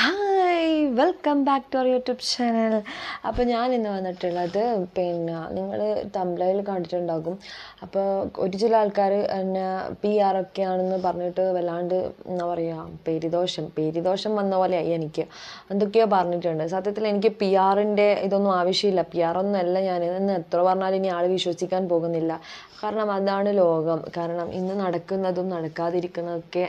Hi welcome back to our YouTube channel അപ്പോൾ ഞാൻ ഇന്ന് വന്നിട്ടുള്ളത് പിന്നെ നിങ്ങൾ തമ്പ്ലയിൽ കണ്ടിട്ടുണ്ടാകും. അപ്പോൾ ഒരു ചില ആൾക്കാർ എന്നെ പി ആർ ഒക്കെ ആണെന്ന് പറഞ്ഞിട്ട് വല്ലാണ്ട് എന്താ പറയുക പേരിദോഷം. പേരിദോഷം വന്ന പോലെയായി എനിക്ക്. എന്തൊക്കെയോ പറഞ്ഞിട്ടുണ്ട്. സത്യത്തിൽ എനിക്ക് പി ആറിന്റെ ഇതൊന്നും ആവശ്യമില്ല. പി ആർ ഒന്നും അല്ല ഞാൻ. ഇന്ന് എത്ര പറഞ്ഞാലും ഇനി ആൾ വിശ്വസിക്കാൻ പോകുന്നില്ല. കാരണം അതാണ് ലോകം. കാരണം ഇന്ന് നടക്കുന്നതും നടക്കാതിരിക്കുന്നതൊക്കെ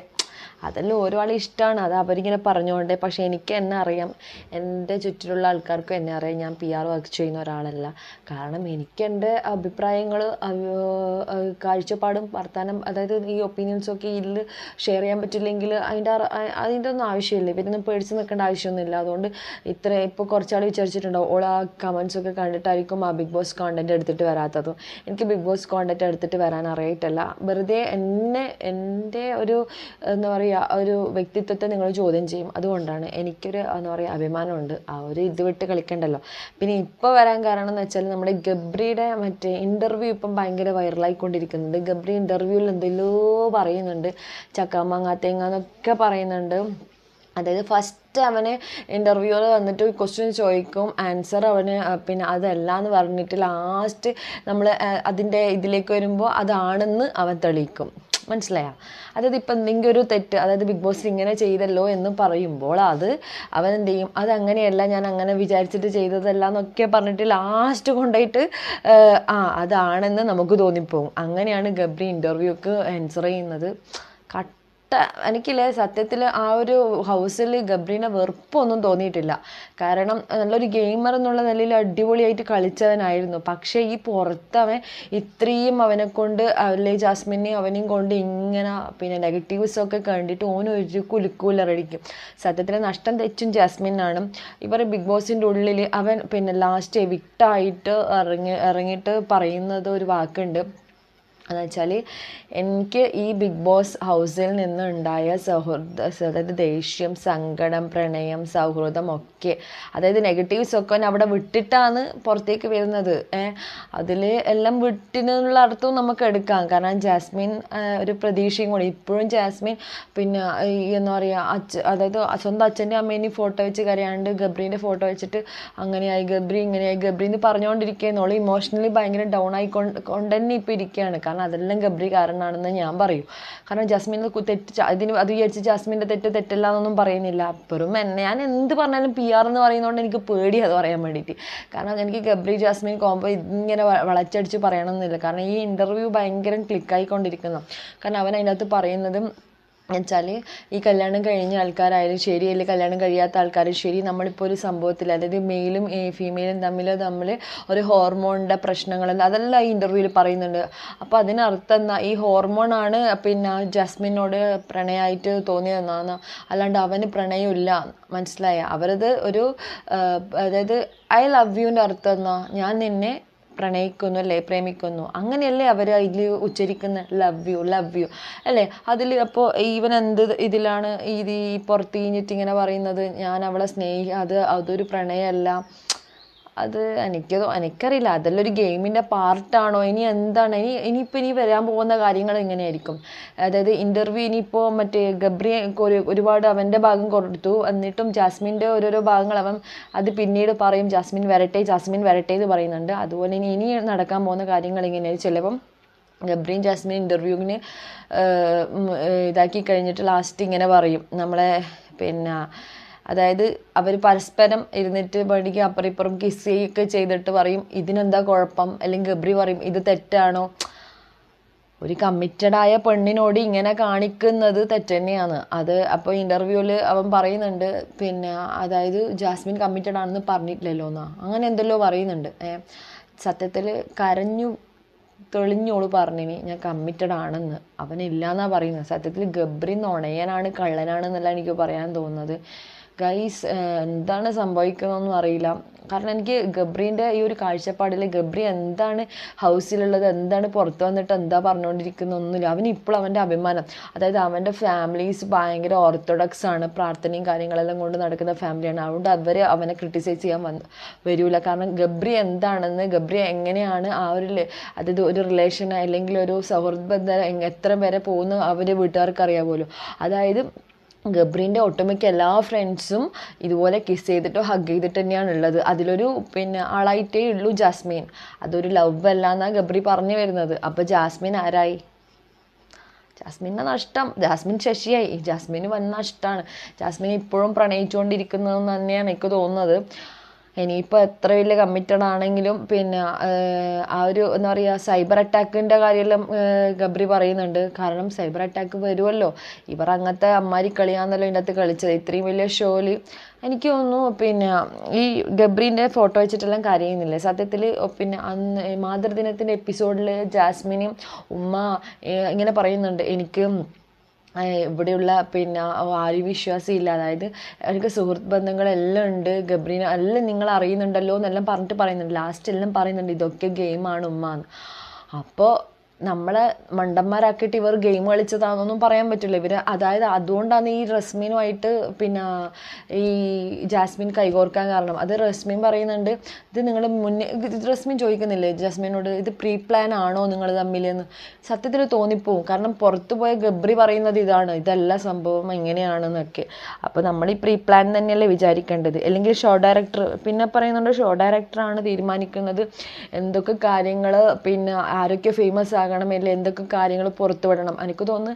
അതെല്ലാം ഓരോ ആളെ ഇഷ്ടമാണ് അത് അവരിങ്ങനെ പറഞ്ഞുകൊണ്ടേ. പക്ഷേ എനിക്ക് എന്നെ അറിയാം. എന്റെ ചുറ്റിലുള്ള ആൾക്കാർക്കും എന്നെ അറിയാം. ഞാൻ പി ആർ വർക്ക് ചെയ്യുന്ന ഒരാളല്ല. കാരണം എനിക്ക് എന്റെ അഭിപ്രായങ്ങൾ കാഴ്ചപ്പാടും വർത്തമാനം അതായത് ഈ ഒപ്പീനിയൻസൊക്കെ ഇതിൽ ഷെയർ ചെയ്യാൻ പറ്റില്ലെങ്കിൽ അതിന്റെ അതിന്റെ ഒന്നും ആവശ്യമില്ല. ഇവരൊന്നും പേടിച്ച് നിൽക്കേണ്ട ആവശ്യമൊന്നുമില്ല. അതുകൊണ്ട് ഇത്ര ഇപ്പോൾ കുറച്ചാൾ വിചാരിച്ചിട്ടുണ്ടാവും. ഓൾ ആ കമൻസൊക്കെ കണ്ടിട്ടായിരിക്കും ആ ബിഗ് ബോസ് കോണ്ടന്റ് എടുത്തിട്ട് വരാത്തതും. എനിക്ക് ബിഗ് ബോസ് കോണ്ടന്റ് എടുത്തിട്ട് വരാൻ അറിയിട്ടല്ല വെറുതെ എന്നെ എന്റെ ഒരു എന്താ പറയുക ഒരു വ്യക്തിത്വത്തെ നിങ്ങൾ ചോദ്യം ചെയ്യും. അതുകൊണ്ടാണ് എനിക്കൊരു എന്താ പറയുക അഭിമാനമുണ്ട്. ആ ഒരു ഇത് വിട്ട് കളിക്കണ്ടല്ലോ. പിന്നെ ഇപ്പോൾ വരാൻ കാരണം എന്ന് വെച്ചാൽ നമ്മുടെ ഗബ്രിയുടെ മറ്റേ ഇന്റർവ്യൂ ഇപ്പം ഭയങ്കര വൈറലായിക്കൊണ്ടിരിക്കുന്നുണ്ട് ഗബ്രി ഇന്റർവ്യൂവിൽ എന്തെല്ലോ പറയുന്നുണ്ട്. ചക്കാമാങ്ങ തേങ്ങ എന്നൊക്കെ പറയുന്നുണ്ട്. അതായത് ഫസ്റ്റ് അവന് ഇന്റർവ്യൂവിൽ വന്നിട്ട് ക്വസ്റ്റ്യൻ ചോദിക്കും. ആൻസർ അവന് പിന്നെ അതല്ല എന്ന് പറഞ്ഞിട്ട് ലാസ്റ്റ് നമ്മൾ അതിന്റെ ഇതിലേക്ക് വരുമ്പോൾ അതാണെന്ന് അവൻ തെളിയിക്കും. മനസ്സിലായോ. അതായത് ഇപ്പം എന്തെങ്കിലും ഒരു തെറ്റ് അതായത് ബിഗ് ബോസ് ഇങ്ങനെ ചെയ്തല്ലോ എന്ന് പറയുമ്പോൾ അത് അവൻ എന്ത് ചെയ്യും? അത് അങ്ങനെയല്ല ഞാൻ അങ്ങനെ വിചാരിച്ചിട്ട് ചെയ്തതല്ല എന്നൊക്കെ പറഞ്ഞിട്ട് ലാസ്റ്റ് കൊണ്ടുപോയിട്ട് ആ, അതാണെന്ന് നമുക്ക് തോന്നിപ്പോവും അങ്ങനെയാണ് ഗബ്രി ഇന്റർവ്യൂക്ക് ആൻസർ ചെയ്യുന്നത്. കട്ട എനിക്കില്ലേ സത്യത്തിൽ ആ ഒരു ഹൗസിൽ ഗബ്രീനെ വെറുപ്പൊന്നും തോന്നിയിട്ടില്ല. കാരണം നല്ലൊരു ഗെയിമർ എന്നുള്ള നിലയിൽ അടിപൊളിയായിട്ട് കളിച്ചവനായിരുന്നു. പക്ഷേ ഈ പുറത്തവൻ ഇത്രയും അവനെ കൊണ്ട് അല്ലെ ജാസ്മിനെയും അവനെയും കൊണ്ട് ഇങ്ങനെ പിന്നെ നെഗറ്റീവ്സൊക്കെ കണ്ടിട്ട് ഓൻ ഒരു കുലുക്കൂലറടിക്കും. സത്യത്തിൽ നഷ്ടം തെച്ചും ജാസ്മിനാണ്. ഇവർ ബിഗ് ബോസിന്റെ ഉള്ളിൽ അവൻ പിന്നെ ലാസ്റ്റ് എവിക്റ്റായിട്ട് ഇറങ്ങി ഇറങ്ങിയിട്ട് പറയുന്നത് ഒരു വാക്കുണ്ട്. എന്ന് വെച്ചാൽ എനിക്ക് ഈ ബിഗ് ബോസ് ഹൗസിൽ നിന്നുണ്ടായ സൗഹൃദ അതായത് ദേഷ്യം സങ്കടം പ്രണയം സൗഹൃദം ഒക്കെ അതായത് നെഗറ്റീവ്സ് ഒക്കെ അവിടെ വിട്ടിട്ടാണ് പുറത്തേക്ക് വരുന്നത്. അതിൽ എല്ലാം വിട്ടിനുള്ള അർത്ഥവും നമുക്ക് എടുക്കാം. കാരണം ജാസ്മിൻ ഒരു പ്രതീക്ഷയും കൂടി. ഇപ്പോഴും ജാസ്മിൻ പിന്നെ എന്താ പറയുക അച്ഛ അതായത് സ്വന്തം അച്ഛന്റെ അമ്മേനെയും ഫോട്ടോ വെച്ച് കരയാണ്ട് ഗബ്രീന്റെ ഫോട്ടോ വെച്ചിട്ട് അങ്ങനെയായി ഗബ്രി ഇങ്ങനെയായി ഗബ്രി എന്ന് പറഞ്ഞുകൊണ്ടിരിക്കുകയെന്നുള്ളൂ ഇമോഷണലി ഭയങ്കര ഡൗൺ ആയി കൊണ്ട് കൊണ്ട് തന്നെ ഇപ്പോൾ ഇരിക്കുകയാണ്. കാരണം അതെല്ലാം ഗബ്രി കാരണമാണെന്ന് ഞാൻ പറയും. കാരണം ജാസ്മിൻ തെറ്റ് അതിന് അത് വിചാരിച്ച് ജാസ്മിന്റെ തെറ്റ് തെറ്റല്ല എന്നൊന്നും പറയുന്നില്ല. അപ്പുറം എന്നെ ഞാൻ എന്ത് പറഞ്ഞാലും പി ആർ എന്ന് പറയുന്നതുകൊണ്ട് എനിക്ക് പേടി അത് പറയാൻ വേണ്ടിയിട്ട്. കാരണം എനിക്ക് ഗബ്രി ജാസ്മിൻ കോമ്പോ ഇങ്ങനെ വളച്ചടിച്ച് പറയണമെന്നില്ല കാരണം ഈ ഇന്റർവ്യൂ ഭയങ്കര ക്ലിക്കായിക്കൊണ്ടിരിക്കുന്നു കാരണം അവൻ അതിനകത്ത് പറയുന്നതും വെച്ചാൽ ഈ കല്യാണം കഴിഞ്ഞ ആൾക്കാരായാലും ശരി അല്ലെങ്കിൽ കല്യാണം കഴിയാത്ത ആൾക്കാരും ശരി നമ്മളിപ്പോൾ ഒരു സംഭവത്തിൽ അതായത് മെയിലും ഫീമെയിലും തമ്മിൽ തമ്മിൽ ഒരു ഹോർമോണിന്റെ പ്രശ്നങ്ങൾ അതെല്ലാം ഈ ഇന്റർവ്യൂവിൽ പറയുന്നുണ്ട്. അപ്പോൾ അതിനർത്ഥം എന്താ? ഈ ഹോർമോണാണ് പിന്നെ ജാസ്മിനോട് പ്രണയമായിട്ട് തോന്നിയതെന്നാണ്. അല്ലാണ്ട് അവന് പ്രണയമില്ല. മനസ്സിലായ? അവരത് ഒരു അതായത് ഐ ലവ് യുവിന്റെ അർത്ഥം എന്നാ ഞാൻ നിന്നെ പ്രണയിക്കുന്നു അല്ലേ പ്രേമിക്കുന്നു. അങ്ങനെയല്ലേ അവർ അതിൽ ഉച്ചരിക്കുന്ന? ലവ് യു ലവ് യു അല്ലേ? അതിൽ അപ്പോൾ ഈവൻ എന്ത് ഇതിലാണ് ഇത് ഈ പുറത്ത് കഴിഞ്ഞിട്ട് ഇങ്ങനെ പറയുന്നത്? ഞാൻ അവളെ സ്നേഹി അത് അതൊരു പ്രണയമല്ല. അത് എനിക്ക് എനിക്കറിയില്ല. അതെല്ലാം ഒരു ഗെയിമിന്റെ പാർട്ടാണോ? ഇനി എന്താണ്? ഇനി ഇനിയിപ്പോൾ ഇനി വരാൻ പോകുന്ന കാര്യങ്ങൾ എങ്ങനെയായിരിക്കും? അതായത് ഇന്റർവ്യൂ ഇനിയിപ്പോൾ മറ്റേ ഗബ്രി ഒരു ഒരുപാട് അവന്റെ ഭാഗം കൊടുത്തു. എന്നിട്ടും ജാസ്മിന്റെ ഓരോരോ ഭാഗങ്ങൾ അവൻ അത് പിന്നീട് പറയും ജാസ്മിൻ വരട്ടെ ജാസ്മിൻ വരട്ടെ എന്ന് പറയുന്നുണ്ട്. അതുപോലെ ഇനി ഇനി നടക്കാൻ പോകുന്ന കാര്യങ്ങൾ എങ്ങനെയാണ് ചിലപ്പം ഗബ്രീൻ ജാസ്മിൻ ഇന്റർവ്യൂവിന് ഇതാക്കി കഴിഞ്ഞിട്ട് ലാസ്റ്റ് ഇങ്ങനെ പറയും. നമ്മളെ പിന്നെ അതായത് അവർ പരസ്പരം ഇരുന്നിട്ട് പഠിക്കുക അപ്പുറം ഇപ്പുറം കിസ് ചെയ്യുകയൊക്കെ ചെയ്തിട്ട് പറയും ഇതിനെന്താ കുഴപ്പം? അല്ലെങ്കിൽ ഗബ്രി പറയും ഇത് തെറ്റാണോ? ഒരു കമ്മിറ്റഡ് ആയ പെണ്ണിനോട് ഇങ്ങനെ കാണിക്കുന്നത് തെറ്റന്നെയാണ് അത് അപ്പോൾ ഇന്റർവ്യൂവിൽ അവൻ പറയുന്നുണ്ട് പിന്നെ അതായത് ജാസ്മിൻ കമ്മിറ്റഡ് ആണെന്ന് പറഞ്ഞിട്ടില്ലല്ലോ എന്നാ. അങ്ങനെ എന്തല്ലോ പറയുന്നുണ്ട്. സത്യത്തിൽ കരഞ്ഞു തെളിഞ്ഞോൾ പറഞ്ഞിനി ഞാൻ കമ്മിറ്റഡ് ആണെന്ന്. അവനില്ലാന്നാ പറയുന്നത്. സത്യത്തിൽ ഗബ്രി നുണയനാണ് കള്ളനാണെന്നല്ല എനിക്ക് പറയാൻ തോന്നുന്നത്. ഗൈസ് എന്താണ് സംഭവിക്കുന്നതെന്നും അറിയില്ല. കാരണം എനിക്ക് ഗബ്രീന്റെ ഈ ഒരു കാഴ്ചപ്പാടിൽ ഗബ്രി എന്താണ് ഹൗസിലുള്ളത് എന്താണ് പുറത്ത് വന്നിട്ട് എന്താ പറഞ്ഞുകൊണ്ടിരിക്കുന്നൊന്നുമില്ല അവന് ഇപ്പോൾ അവന്റെ അഭിമാനം. അതായത് അവന്റെ ഫാമിലീസ് ഭയങ്കര ഓർത്തഡോക്സ് ആണ്. പ്രാർത്ഥനയും കാര്യങ്ങളെല്ലാം കൊണ്ട് നടക്കുന്ന ഫാമിലിയാണ്. അതുകൊണ്ട് അവരെ അവനെ ക്രിട്ടിസൈസ് ചെയ്യാൻ വന്ന് വരില്ല കാരണം ഗബ്രി എന്താണെന്ന് ഗബ്രി എങ്ങനെയാണ് ആ ഒരു അതായത് ഒരു റിലേഷൻ അല്ലെങ്കിൽ ഒരു സൗഹൃദ ബന്ധം എത്ര വരെ പോകുന്നു അവരെ വീട്ടുകാർക്ക് അറിയാമല്ലോ അതായത് ഗബ്രീന്റെ ഒട്ടുമിക്ക എല്ലാ ഫ്രണ്ട്സും ഇതുപോലെ കിസ് ചെയ്തിട്ടോ ഹഗ് ചെയ്തിട്ട് തന്നെയാണ് ഉള്ളത്. അതിലൊരു പിന്നെ ആളായിട്ടേ ഉള്ളൂ ജാസ്മിൻ. അതൊരു ലവ് അല്ല എന്നാണ് ഗബ്രി പറഞ്ഞു വരുന്നത്. അപ്പോൾ ജാസ്മിൻ ആരായി? ജാസ്മിന്റെ നഷ്ടം. ജാസ്മിൻ ശശിയായി. ജാസ്മിന് വൻ നഷ്ടമാണ് ജാസ്മിൻ ഇപ്പോഴും പ്രണയിച്ചുകൊണ്ടിരിക്കുന്നതെന്ന് തന്നെയാണ് എനിക്ക് തോന്നുന്നത്. ഇനിയിപ്പോൾ എത്ര വലിയ കമ്മിറ്റഡ് ആണെങ്കിലും പിന്നെ ആ ഒരു എന്താ പറയുക സൈബർ അറ്റാക്കിന്റെ കാര്യമെല്ലാം ഗബ്രി പറയുന്നുണ്ട്. കാരണം സൈബർ അറ്റാക്ക് വരുമല്ലോ ഇവർ അങ്ങനത്തെ അമ്മാരി കളിയാന്നല്ലോ ഇതിന്റെ അകത്ത് കളിച്ചത്. ഇത്രയും വലിയ ഷോയിൽ എനിക്ക് തോന്നുന്നു പിന്നെ ഈ ഗബ്രീന്റെ ഫോട്ടോ വെച്ചിട്ടെല്ലാം കരയുന്നില്ല? സത്യത്തിൽ പിന്നെ അന്ന് മാതൃദിനത്തിന്റെ എപ്പിസോഡിൽ ജാസ്മിനും ഉമ്മ ഇങ്ങനെ പറയുന്നുണ്ട്. എനിക്ക് ഇവിടെയുള്ള പിന്നെ ആരും വിശ്വാസമില്ല. അതായത് എനിക്ക് സുഹൃത്ത് ബന്ധങ്ങളെല്ലാം ഉണ്ട്. ഗബ്രീന എല്ലാം നിങ്ങൾ അറിയുന്നുണ്ടല്ലോ എന്നെല്ലാം പറഞ്ഞിട്ട് പറയുന്നുണ്ട്. ലാസ്റ്റ് എല്ലാം പറയുന്നുണ്ട്. ഇതൊക്കെ ഗെയിമാണ് ഉമ്മ എന്ന് അപ്പോൾ നമ്മളെ മണ്ടന്മാരാക്കിയിട്ട് ഇവർ ഗെയിം കളിച്ചതാണെന്നൊന്നും പറയാൻ പറ്റില്ല. ഇവർ അതായത് അതുകൊണ്ടാണ് ഈ റസ്മീനുമായിട്ട് പിന്നെ ഈ ജാസ്മിൻ കൈകോർക്കാൻ കാരണം. അത് റസ്മീൻ പറയുന്നുണ്ട് ഇത് നിങ്ങൾ മുന്നേ റസ്മീൻ ചോദിക്കുന്നില്ലേ ജാസ്മിനോട് ഇത് പ്രീ പ്ലാൻ ആണോ നിങ്ങൾ തമ്മിലെന്ന്? സത്യത്തിൽ തോന്നിപ്പോവും. കാരണം പുറത്തു പോയ ഗബ്രി പറയുന്നത് ഇതാണ് ഇതല്ല സംഭവം എങ്ങനെയാണെന്നൊക്കെ അപ്പോൾ നമ്മൾ ഈ പ്രീ പ്ലാൻ തന്നെയല്ലേ വിചാരിക്കേണ്ടത്. അല്ലെങ്കിൽ ഷോ ഡയറക്ടർ പിന്നെ പറയുന്നുണ്ട് ഷോ ഡയറക്ടറാണ് തീരുമാനിക്കുന്നത്. എന്തൊക്കെ കാര്യങ്ങൾ പിന്നെ ആരൊക്കെ ഫേമസ് ആകണം അല്ലെങ്കിൽ എന്തൊക്കെ കാര്യങ്ങൾ പുറത്തു വിടണം എനിക്ക് തോന്നുന്നു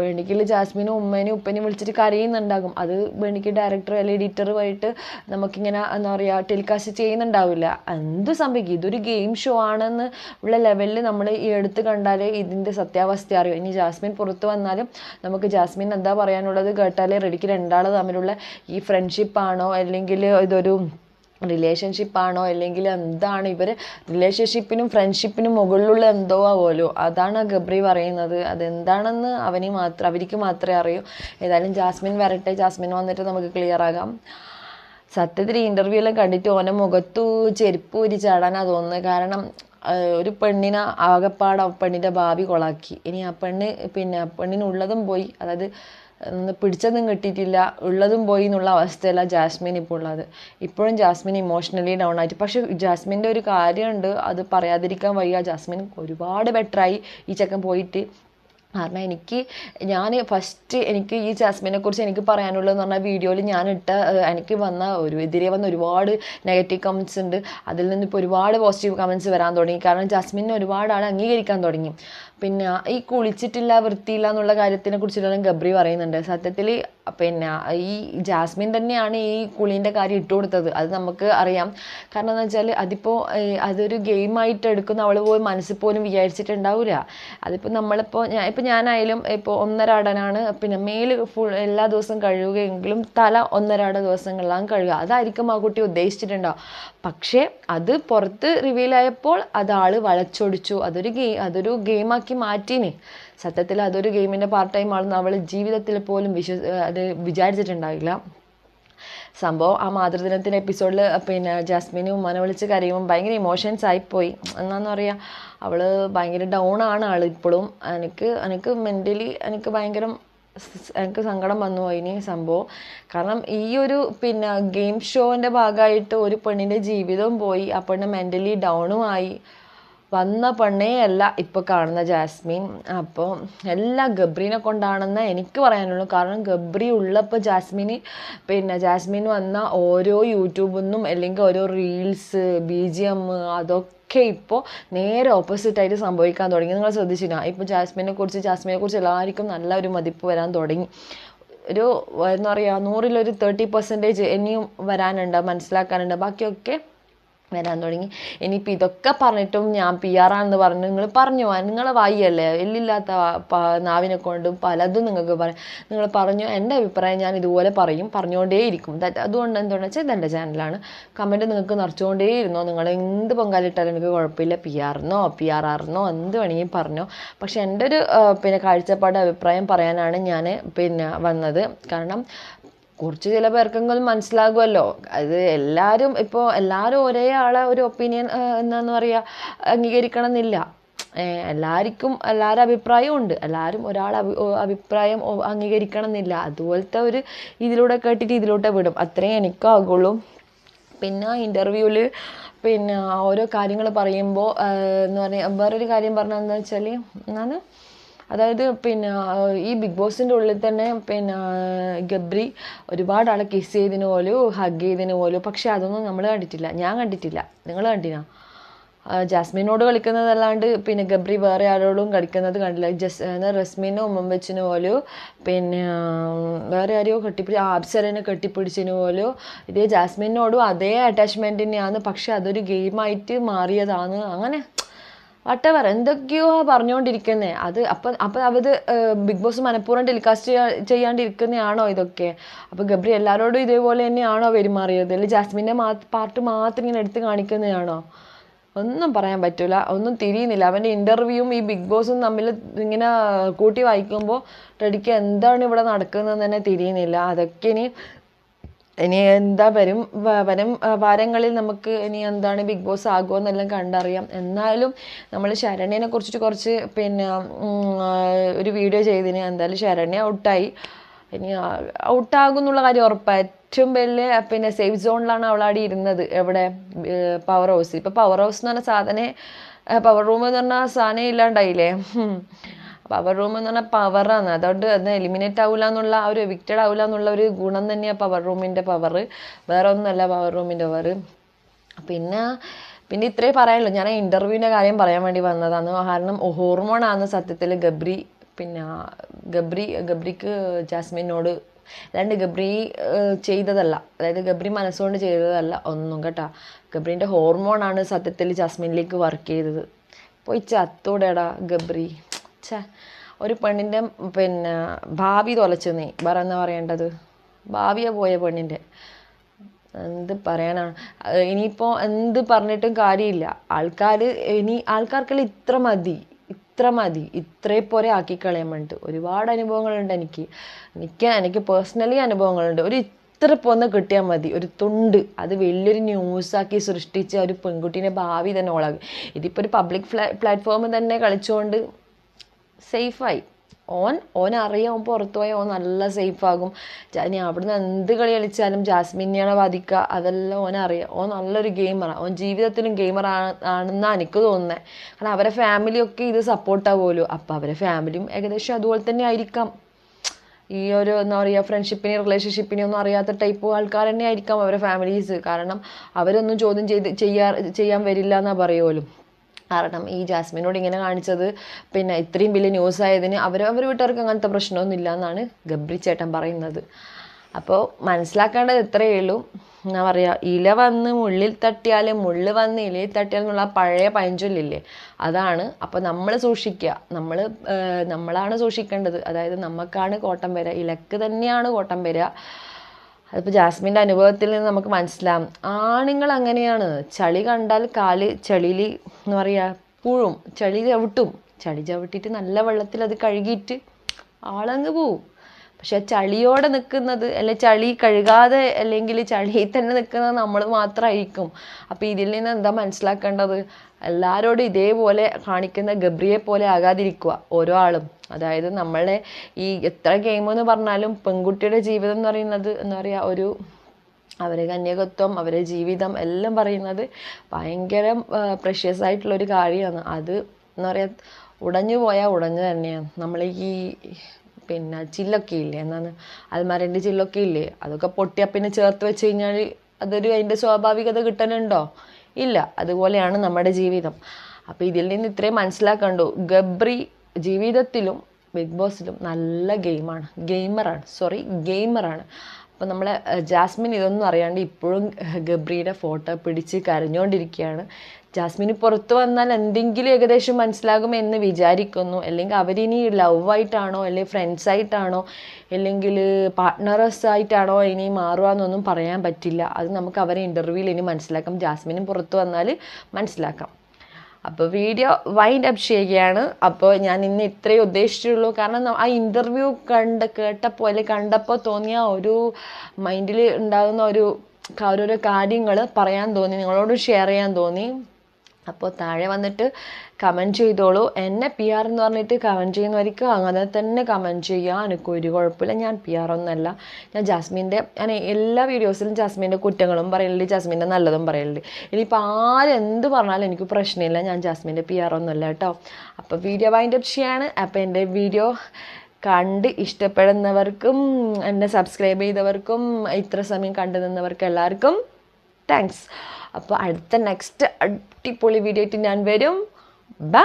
വേണിക്കിൽ ജാസ്മിനും ഉമ്മേനും ഉപ്പനെയും വിളിച്ചിട്ട് കരയുന്നുണ്ടാകും. അത് വേണിക്ക് ഡയറക്ടർ അല്ലെങ്കിൽ എഡിറ്ററുമായിട്ട് നമുക്കിങ്ങനെ എന്താ പറയുക ടെലികാസ്റ്റ് ചെയ്യുന്നുണ്ടാവില്ല. എന്ത് സംഭവിക്കും? ഇതൊരു ഗെയിം ഷോ ആണെന്ന് ഉള്ള ലെവലിൽ നമ്മൾ ഈ എടുത്ത് കണ്ടാലേ ഇതിന്റെ സത്യാവസ്ഥ അറിയും. ഇനി ജാസ്മിൻ പുറത്ത് വന്നാലും നമുക്ക് ജാസ്മിൻ എന്താ പറയാനുള്ളത് കേട്ടാലേ റെഡിക്ക് രണ്ടാൾ തമ്മിലുള്ള ഈ ഫ്രണ്ട്ഷിപ്പാണോ അല്ലെങ്കിൽ ഇതൊരു റിലേഷൻഷിപ്പ് ആണോ അല്ലെങ്കിൽ എന്താണ്? ഇവർ റിലേഷൻഷിപ്പിനും ഫ്രണ്ട്ഷിപ്പിനും മുകളിലുള്ള എന്തോ ആവുമല്ലോ അതാണ് ഗബ്രി പറയുന്നത്. അതെന്താണെന്ന് അവന് മാത്രം അവർക്ക് മാത്രമേ അറിയൂ. ഏതായാലും ജാസ്മിൻ വരട്ടെ. ജാസ്മിൻ വന്നിട്ട് നമുക്ക് ക്ലിയർ ആകാം. സത്യത്തിൽ ഇന്റർവ്യൂ എല്ലാം കണ്ടിട്ട് ഓനെ മുഖത്തു ചെരുപ്പ് ഊരി ചാടാനാണ് തോന്നുന്നത്. കാരണം ഒരു പെണ്ണിനെ ആകെപ്പാട് പെണ്ണിന്റെ ഭാവി കൊളാക്കി. ഇനി ആ പെണ്ണ് പിന്നെ പെണ്ണിനുള്ളതും പോയി. അതായത് പിടിച്ചതും കിട്ടിയിട്ടില്ല. ഉള്ളതും പോയി എന്നുള്ള അവസ്ഥയല്ല ജാസ്മിൻ ഇപ്പോൾ ഉള്ളത്. ഇപ്പോഴും ജാസ്മിൻ ഇമോഷണലി ഡൗൺ ആയിട്ട്. പക്ഷെ ജാസ്മിന്റെ ഒരു കാര്യമുണ്ട്. അത് പറയാതിരിക്കാൻ വയ്യ. ജാസ്മിൻ ഒരുപാട് ബെറ്ററായി ഈ ചെക്കൻ പോയിട്ട് കാരണം എനിക്ക് ഞാൻ ഫസ്റ്റ് എനിക്ക് ഈ ജാസ്മിനെ കുറിച്ച് എനിക്ക് പറയാനുള്ളതെന്ന് പറഞ്ഞാൽ വീഡിയോയിൽ ഞാൻ ഇട്ട എനിക്ക് വന്ന ഒരു എതിരെ വന്ന ഒരുപാട് നെഗറ്റീവ് കമൻസ് ഉണ്ട്. അതിൽ നിന്ന് ഇപ്പോൾ ഒരുപാട് പോസിറ്റീവ് കമൻസ് വരാൻ തുടങ്ങി. കാരണം ജാസ്മിനെ ഒരുപാട് ആൾ അംഗീകരിക്കാൻ തുടങ്ങി. പിന്നെ ഈ കുളിച്ചിട്ടില്ല വൃത്തിയില്ല എന്നുള്ള കാര്യത്തിനെ കുറിച്ചിട്ടാണ് ഗബ്രി പറയുന്നുണ്ട്. സത്യത്തിൽ പിന്നെ ഈ ജാസ്മിൻ തന്നെയാണ് ഈ കുളീന്റെ കാര്യം ഇട്ട് കൊടുത്തത്. അത് നമുക്ക് അറിയാം. കാരണം എന്ന് വെച്ചാൽ അതിപ്പോൾ അതൊരു ഗെയിമായിട്ട് എടുക്കുന്ന അവൾ പോയി മനസ്സിൽ പോലും വിചാരിച്ചിട്ടുണ്ടാവില്ല അതിപ്പോൾ നമ്മളിപ്പോൾ ഞാൻ ഇപ്പോൾ ഞാനായാലും ഇപ്പോൾ ഒന്നരാടനാണ്. പിന്നെ മേൽ ഫുൾ എല്ലാ ദിവസവും കഴുകുകയെങ്കിലും തല ഒന്നരാട ദിവസങ്ങളിലാണ് കഴുകുക. അതായിരിക്കും ആ കുട്ടി ഉദ്ദേശിച്ചിട്ടുണ്ടാവും പക്ഷേ അത് പുറത്ത് റിവീലായപ്പോൾ അത് ആൾ വളച്ചൊടിച്ചു. അതൊരു ഗെയിം അതൊരു ഗെയിമാക്കി മാറ്റീന്. സത്യത്തിൽ അതൊരു ഗെയിമിന്റെ പാർട്ട് ടൈം ആണെന്ന് അവൾ ജീവിതത്തിൽ പോലും വിശ്വ അത് വിചാരിച്ചിട്ടുണ്ടാവില്ല സംഭവം ആ മാതൃദിനത്തിന്റെ എപ്പിസോഡിൽ പിന്നെ ജാസ്മിനും ഉമ്മനെ വിളിച്ച് കരയുമ്പോൾ ഭയങ്കര ഇമോഷൻസ് ആയിപ്പോയി. എന്നാന്ന് പറയുക അവൾ ഭയങ്കര ഡൗൺ ആണ് ആൾ ഇപ്പോഴും. എനിക്ക് എനിക്ക് മെന്റലി എനിക്ക് ഭയങ്കര എനിക്ക് സങ്കടം വന്നു അതിന് സംഭവം. കാരണം ഈ ഒരു പിന്നെ ഗെയിം ഷോന്റെ ഭാഗമായിട്ട് ഒരു പെണ്ണിന്റെ ജീവിതവും പോയി ആ പെണ്ണ് മെന്റലി ഡൗണും ആയി. വന്ന പെണ്ണേ അല്ല ഇപ്പോൾ കാണുന്ന ജാസ്മിൻ. അപ്പോൾ എല്ലാം ഗബ്രീനെ കൊണ്ടാണെന്ന് എനിക്ക് പറയാനുള്ളൂ. കാരണം ഗബ്രി ഉള്ളപ്പോൾ ജാസ്മിന് പിന്നെ ജാസ്മിൻ വന്ന ഓരോ യൂട്യൂബിൽ നിന്നും അല്ലെങ്കിൽ ഓരോ റീൽസ് ബി ജി എം അതൊക്കെ ഇപ്പോൾ നേരെ ഓപ്പോസിറ്റ് ആയിട്ട് സംഭവിക്കാൻ തുടങ്ങി. നിങ്ങൾ ശ്രദ്ധിച്ചില്ല ഇപ്പോൾ ജാസ്മിനെ കുറിച്ച് ജാസ്മിനെ കുറിച്ച് എല്ലാവർക്കും നല്ല ഒരു മതിപ്പ് വരാൻ തുടങ്ങി. ഒരു എന്താ പറയുക നൂറിലൊരു തേർട്ടി പെർസെന്റേജ് ഇനിയും വരാനുണ്ട് മനസ്സിലാക്കാനുണ്ട്. ബാക്കിയൊക്കെ വരാൻ തുടങ്ങി. ഇനിയിപ്പോൾ ഇതൊക്കെ പറഞ്ഞിട്ടും ഞാൻ പി ആർ ആണെന്ന് പറഞ്ഞു നിങ്ങൾ പറഞ്ഞു. നിങ്ങളെ വായിയല്ലേ? എല്ലില്ലാത്ത നാവിനെ കൊണ്ടും പലതും നിങ്ങൾക്ക് പറയാം. നിങ്ങൾ പറഞ്ഞു എന്റെ അഭിപ്രായം ഞാൻ ഇതുപോലെ പറയും പറഞ്ഞുകൊണ്ടേയിരിക്കും. ഇരിക്കും അതുകൊണ്ട് എന്താണെന്ന് വെച്ചാൽ ഇതെന്റെ ചാനലാണ്. കമന്റ് നിങ്ങൾക്ക് നിറച്ചുകൊണ്ടേ ഇരുന്നോ നിങ്ങൾ എന്ത് പൊങ്കാലിട്ടാലും എനിക്ക് കുഴപ്പമില്ല. പി ആറിനോ പി ആർ ആറിനോ എന്ത് വേണമെങ്കിൽ പറഞ്ഞോ. പക്ഷേ എന്റെ ഒരു പിന്നെ കാഴ്ചപ്പാട് അഭിപ്രായം പറയാനാണ് ഞാൻ പിന്നെ വന്നത്. കാരണം കുറച്ച് ചില പേർക്കെങ്കിലും മനസ്സിലാകുമല്ലോ. അത് എല്ലാവരും ഇപ്പോൾ എല്ലാവരും ഒരേ ആളെ ഒരു ഒപ്പീനിയൻ എന്താന്ന് പറയുക അംഗീകരിക്കണം എന്നില്ല എല്ലാവർക്കും എല്ലാവരുടെ അഭിപ്രായവും ഉണ്ട്. എല്ലാവരും ഒരാൾ അഭി അഭിപ്രായം അംഗീകരിക്കണം എന്നില്ല അതുപോലത്തെ ഒരു ഇതിലൂടെ കേട്ടിട്ട് ഇതിലൂടെ വിടും. അത്രയും എനിക്കാകുള്ളൂ. പിന്നെ ഇന്റർവ്യൂവിൽ പിന്നെ ഓരോ കാര്യങ്ങൾ പറയുമ്പോൾ എന്ന് പറയുക വേറൊരു കാര്യം പറഞ്ഞതെന്ന് വെച്ചാൽ എന്താണ്? അതായത് പിന്നെ ഈ ബിഗ് ബോസിന്റെ ഉള്ളിൽ തന്നെ പിന്നെ ഗബ്രി ഒരുപാട് ആളെ കിസ് ചെയ്തതിന് പോലും ഹഗ് ചെയ്തതിന് പോലും പക്ഷെ അതൊന്നും നമ്മൾ കണ്ടിട്ടില്ല. ഞാൻ കണ്ടിട്ടില്ല. നിങ്ങൾ കണ്ടിനാ? ജാസ്മിനോട് കളിക്കുന്നതല്ലാണ്ട് പിന്നെ ഗബ്രി വേറെ ആരോടും കളിക്കുന്നത് കണ്ടില്ല. ജസ് റസ്മിനും ഉമ്മൻ വെച്ചിന് പോലും പിന്നെ വേറെ ആരെയോ കെട്ടിപ്പിടി ആബ്സരനെ കെട്ടിപ്പിടിച്ചതിന് പോലും ഇതേ ജാസ്മിനോടും അതേ അറ്റാച്ച്മെന്റ് തന്നെയാണ്. പക്ഷെ അതൊരു ഗെയിമായിട്ട് മാറിയതാണ്. അങ്ങനെ വട്ടവർ എന്തൊക്കെയോ പറഞ്ഞുകൊണ്ടിരിക്കുന്നത് അത് അപ്പം അപ്പം അവത് ബിഗ് ബോസ് മനഃപൂർവം ടെലികാസ്റ്റ് ചെയ്യാ ചെയ്യാണ്ടിരിക്കുന്നതാണോ ഇതൊക്കെ? അപ്പോൾ ഗബ്രി എല്ലാവരോടും ഇതേപോലെ തന്നെയാണോ പെരുമാറിയത്? അല്ലെങ്കിൽ ജാസ്മിന്റെ മാ പാർട്ട് മാത്രം ഇങ്ങനെ എടുത്ത് കാണിക്കുന്നതാണോ ഒന്നും പറയാൻ പറ്റില്ല ഒന്നും തിരിയുന്നില്ല. അവന്റെ ഇന്റർവ്യൂവും ഈ ബിഗ് ബോസും തമ്മിൽ ഇങ്ങനെ കൂട്ടി വായിക്കുമ്പോൾ റെഡിക്ക് എന്താണ് ഇവിടെ നടക്കുന്നതെന്ന് തന്നെ തിരിയുന്നില്ല. അതൊക്കെ ഇനി ഇനി എന്താ വരും? വരും വാരങ്ങളിൽ നമുക്ക് ഇനി എന്താണ് ബിഗ് ബോസ് ആകുമോ എന്നെല്ലാം കണ്ടറിയാം. എന്നാലും നമ്മൾ ശരണ്യനെ കുറിച്ചിട്ട് കുറച്ച് പിന്നെ ഒരു വീഡിയോ ചെയ്തിന്. എന്തായാലും ശരണ്യ ഔട്ടായി. ഇനി ഔട്ടാകും എന്നുള്ള കാര്യം ഉറപ്പാണ് ഏറ്റവും വലിയ പിന്നെ സേഫ് സോണിലാണ് അവളാടി ഇരുന്നത്. എവിടെ? പവർ ഹൗസ് ഇപ്പോൾ പവർ ഹൗസ് എന്ന് പറഞ്ഞ സാധനം പവർ റൂം എന്ന് പറഞ്ഞാൽ സാധനം ഇല്ലാണ്ടായില്ലേ. പവർ റൂം എന്ന് പറഞ്ഞാൽ പവറാണ് അതുകൊണ്ട് അത് എലിമിനേറ്റ് ആവില്ല എന്നുള്ള ആ ഒരു എവിക്റ്റഡ് ആവില്ല എന്നുള്ള ഒരു ഗുണം തന്നെയാണ് പവർ റൂമിന്റെ പവർ വേറെ ഒന്നുമല്ല പവർ റൂമിന്റെ പവർ പിന്നെ പിന്നെ ഇത്രേ പറയാനുള്ളൂ. ഞാൻ ഇന്റർവ്യൂവിന്റെ കാര്യം പറയാൻ വേണ്ടി വന്നതാണ്. കാരണം ഹോർമോണാണ് സത്യത്തിൽ ഗബ്രി പിന്നെ ഗബ്രി ഗബ്രിക്ക് ജാസ്മിനോട് അല്ലാണ്ട് ഗബ്രി ചെയ്തതല്ല. അതായത് ഗബ്രി മനസ്സുകൊണ്ട് ചെയ്തതല്ല ഒന്നും കേട്ടാ. ഗബ്രീന്റെ ഹോർമോണാണ് സത്യത്തിൽ ജാസ്മിനിലേക്ക് വർക്ക് ചെയ്തത്. പോയി ചത്തൂടെടാ ഗബ്രി. ഒരു പെണ്ണിന്റെ പിന്നെ ഭാവി തൊലച്ചു നീ. വേറെ എന്താ പറയേണ്ടത്? ഭാവിയെ പോയ പെണ്ണിന്റെ എന്ത് പറയാനാണ് ഇനിയിപ്പോൾ എന്ത് പറഞ്ഞിട്ടും കാര്യമില്ല. ആൾക്കാർ ഇനി ആൾക്കാർക്കെല്ലാം ഇത്ര മതി ഇത്ര മതി. ഇത്രേ പോലെ ആക്കി കളയാൻ വേണ്ടിട്ട് ഒരുപാട് അനുഭവങ്ങളുണ്ട് എനിക്ക്. എനിക്ക് എനിക്ക് പേഴ്സണലി അനുഭവങ്ങളുണ്ട്. ഒരു ഇത്ര പോന്ന് കിട്ടിയാൽ മതി. ഒരു തുണ്ട്. അത് വലിയൊരു ന്യൂസാക്കി സൃഷ്ടിച്ച് ഒരു പെൺകുട്ടീന്റെ ഭാവി തന്നെ ഓളാകും ഇതിപ്പോൾ ഒരു പബ്ലിക് പ്ലാറ്റ്ഫോമിൽ തന്നെ കളിച്ചുകൊണ്ട് സേഫായി ഓൻ ഓൻ അറിയാം ഓൻ പുറത്തു പോയാൽ ഓൻ നല്ല സേഫാകും ഇനി അവിടുന്ന് എന്ത് കളി കളിച്ചാലും ജാസ്മിനെയാണ് ബാധിക്കുക. അതെല്ലാം ഓൻ അറിയാം. ഓൻ നല്ലൊരു ഗെയിമറാണ് ഓൻ ജീവിതത്തിലും ഗെയിമർ ആണെന്നാണ് എനിക്ക് തോന്നുന്നത് കാരണം അവരെ ഫാമിലിയൊക്കെ ഇത് സപ്പോർട്ടാവുമല്ലോ അപ്പോൾ അവരെ ഫാമിലിയും ഏകദേശം അതുപോലെ തന്നെ ആയിരിക്കാം. ഈ ഒരു എന്താ പറയുക ഫ്രണ്ട്ഷിപ്പിനെ റിലേഷൻഷിപ്പിനെ ഒന്നും അറിയാത്ത ടൈപ്പ് ആൾക്കാർ തന്നെ ആയിരിക്കാം അവരെ ഫാമിലീസ് കാരണം അവരൊന്നും ചോദ്യം ചെയ്ത് ചെയ്യാ ചെയ്യാൻ വരില്ല എന്നാ പറയുമല്ലോ. കാരണം ഈ ജാസ്മിനോട് ഇങ്ങനെ കാണിച്ചത്. പിന്നെ ഇത്രയും വലിയ ന്യൂസ് ആയതിന് അവർ അവർ വീട്ടുകാർക്ക് അങ്ങനത്തെ പ്രശ്നമൊന്നും ഇല്ല എന്നാണ് ഗബ്രി ചേട്ടൻ പറയുന്നത്. അപ്പോൾ മനസ്സിലാക്കേണ്ടത് ഇത്രയേ ഉള്ളൂ. എന്താ പറയുക ഇല വന്ന് മുള്ളിൽ തട്ടിയാൽ മുള്ള് വന്ന് ഇലയിൽ തട്ടിയാൽ എന്നുള്ള പഴയ പഴഞ്ചൊല്ലില്ലേ? അതാണ്. അപ്പോൾ നമ്മൾ സൂക്ഷിക്കുക നമ്മൾ നമ്മളാണ് സൂക്ഷിക്കേണ്ടത്. അതായത് നമുക്കാണ് കോട്ടം വരിക ഇലക്ക് തന്നെയാണ് കോട്ടം വരിക അതിപ്പോൾ ജാസ്മിന്റെ അനുഭവത്തിൽ നിന്ന് നമുക്ക് മനസ്സിലാവും ആണുങ്ങൾ അങ്ങനെയാണ്. ചളി കണ്ടാൽ കാൽ ചളിയിൽ എന്ന് പറയുക പുഴും ചളി ചവിട്ടും. ചളി ചവിട്ടിയിട്ട് നല്ല വെള്ളത്തിൽ അത് കഴുകിയിട്ട് ആളങ്ങ് പോവും. പക്ഷെ ചളിയോടെ നിൽക്കുന്നത് അല്ലെ ചളി കഴുകാതെ അല്ലെങ്കിൽ ചളിയിൽ തന്നെ നിൽക്കുന്നത് നമ്മൾ മാത്രമായിരിക്കും. അപ്പോൾ ഇതിൽ നിന്ന് എന്താ മനസ്സിലാക്കേണ്ടത്? എല്ലാവരോടും ഇതേപോലെ കാണിക്കുന്ന ഗബ്രിയെ പോലെ ആകാതിരിക്കുക ഓരോ ആളും. അതായത് നമ്മളെ ഈ എത്ര ഗെയിം എന്ന് പറഞ്ഞാലും പെൺകുട്ടിയുടെ ജീവിതം എന്ന് പറയുന്നത് എന്താ പറയുക ഒരു അവരെ കന്യകത്വം അവരെ ജീവിതം എല്ലാം പറയുന്നത് ഭയങ്കര പ്രഷ്യസ് ആയിട്ടുള്ളൊരു കാര്യമാണ്. അത് എന്ന് പറയുക ഉടഞ്ഞു പോയാൽ ഉടഞ്ഞു തന്നെയാണ്. നമ്മൾ ഈ പിന്നെ ചില്ലൊക്കെ ഇല്ലേ എന്നാണ് അൽമാരന്റെ ചില്ലൊക്കെ ഇല്ലേ അതൊക്കെ പൊട്ടിയാൽ പിന്നെ ചേർത്ത് വെച്ച് കഴിഞ്ഞാൽ അതൊരു അതിന്റെ സ്വാഭാവികത കിട്ടാനുണ്ടോ ഇല്ല അതുപോലെയാണ് നമ്മുടെ ജീവിതം. അപ്പോൾ ഇതിൽ നിന്ന് ഇത്രയും മനസ്സിലാക്കണ്ടു. ഗബ്രി ജീവിതത്തിലും ബിഗ് ബോസിലും നല്ല ഗെയിമാണ്. ഗെയിമറാണ് സോറി ഗെയിമറാണ്. അപ്പോൾ നമ്മളെ ജാസ്മിൻ ഇതൊന്നും അറിയാണ്ട് ഇപ്പോഴും ഗബ്രിയുടെ ഫോട്ടോ പിടിച്ച് കരഞ്ഞുകൊണ്ടിരിക്കുകയാണ് ജാസ്മിന് പുറത്ത് വന്നാൽ എന്തെങ്കിലും ഏകദേശം മനസ്സിലാകും എന്ന് വിചാരിക്കുന്നു. അല്ലെങ്കിൽ അവരിനി ലവായിട്ടാണോ അല്ലെങ്കിൽ ഫ്രണ്ട്സായിട്ടാണോ അല്ലെങ്കിൽ പാർട്ട്ണേഴ്സ് ആയിട്ടാണോ ഇനി മാറുകയെന്നൊന്നും പറയാൻ പറ്റില്ല. അത് നമുക്ക് അവരെ ഇന്റർവ്യൂവിൽ ഇനി മനസ്സിലാക്കാം. ജാസ്മിനും പുറത്ത് വന്നാൽ മനസ്സിലാക്കാം. അപ്പോൾ വീഡിയോ വൈൻഡ് അപ്പ് ചെയ്യുകയാണ്. അപ്പോൾ ഞാൻ ഇന്ന് ഇത്രയേ ഉദ്ദേശിച്ചുള്ളൂ. കാരണം ആ ഇന്റർവ്യൂ കണ്ട് കേട്ടപ്പോൾ അല്ലെങ്കിൽ കണ്ടപ്പോൾ തോന്നിയ ഒരു മൈൻഡിൽ ഉണ്ടാകുന്ന ഒരു ഓരോരോ കാര്യങ്ങൾ പറയാൻ തോന്നി. നിങ്ങളോട് ഷെയർ ചെയ്യാൻ തോന്നി. അപ്പോൾ താഴെ വന്നിട്ട് കമന്റ് ചെയ്തോളൂ. എന്നെ പി ആർ എന്ന് പറഞ്ഞിട്ട് കമന്റ് ചെയ്യുന്നവർക്ക് അങ്ങനെ തന്നെ കമന്റ് ചെയ്യുക എനിക്ക് ഒരു കുഴപ്പമില്ല. ഞാൻ പി ആർ ഒന്നല്ല. ഞാൻ ജാസ്മിന്റെ ഞാൻ എല്ലാ വീഡിയോസിലും ജാസ്മിന്റെ കുറ്റങ്ങളും പറയലുണ്ട്. ജാസ്മിന്റെ നല്ലതും പറയലുണ്ട്. ഇനിയിപ്പോൾ ആരെന്ത് പറഞ്ഞാലും എനിക്ക് പ്രശ്നമില്ല. ഞാൻ ജാസ്മിന്റെ പി ആർ ഒന്നുമല്ല കേട്ടോ. അപ്പോൾ വീഡിയോ വൈൻഡപ്പ് ചെയ്യാണ്. അപ്പോൾ എന്റെ വീഡിയോ കണ്ട് ഇഷ്ടപ്പെടുന്നവർക്കും എന്നെ സബ്സ്ക്രൈബ് ചെയ്തവർക്കും ഇത്ര സമയം കണ്ടു നിന്നവർക്കും എല്ലാവർക്കും താങ്ക്സ് അപ്പോൾ അടുത്ത നെക്സ്റ്റ് അടിപൊളി വീഡിയോ ആയിട്ട് ഞാൻ വരും. ബൈ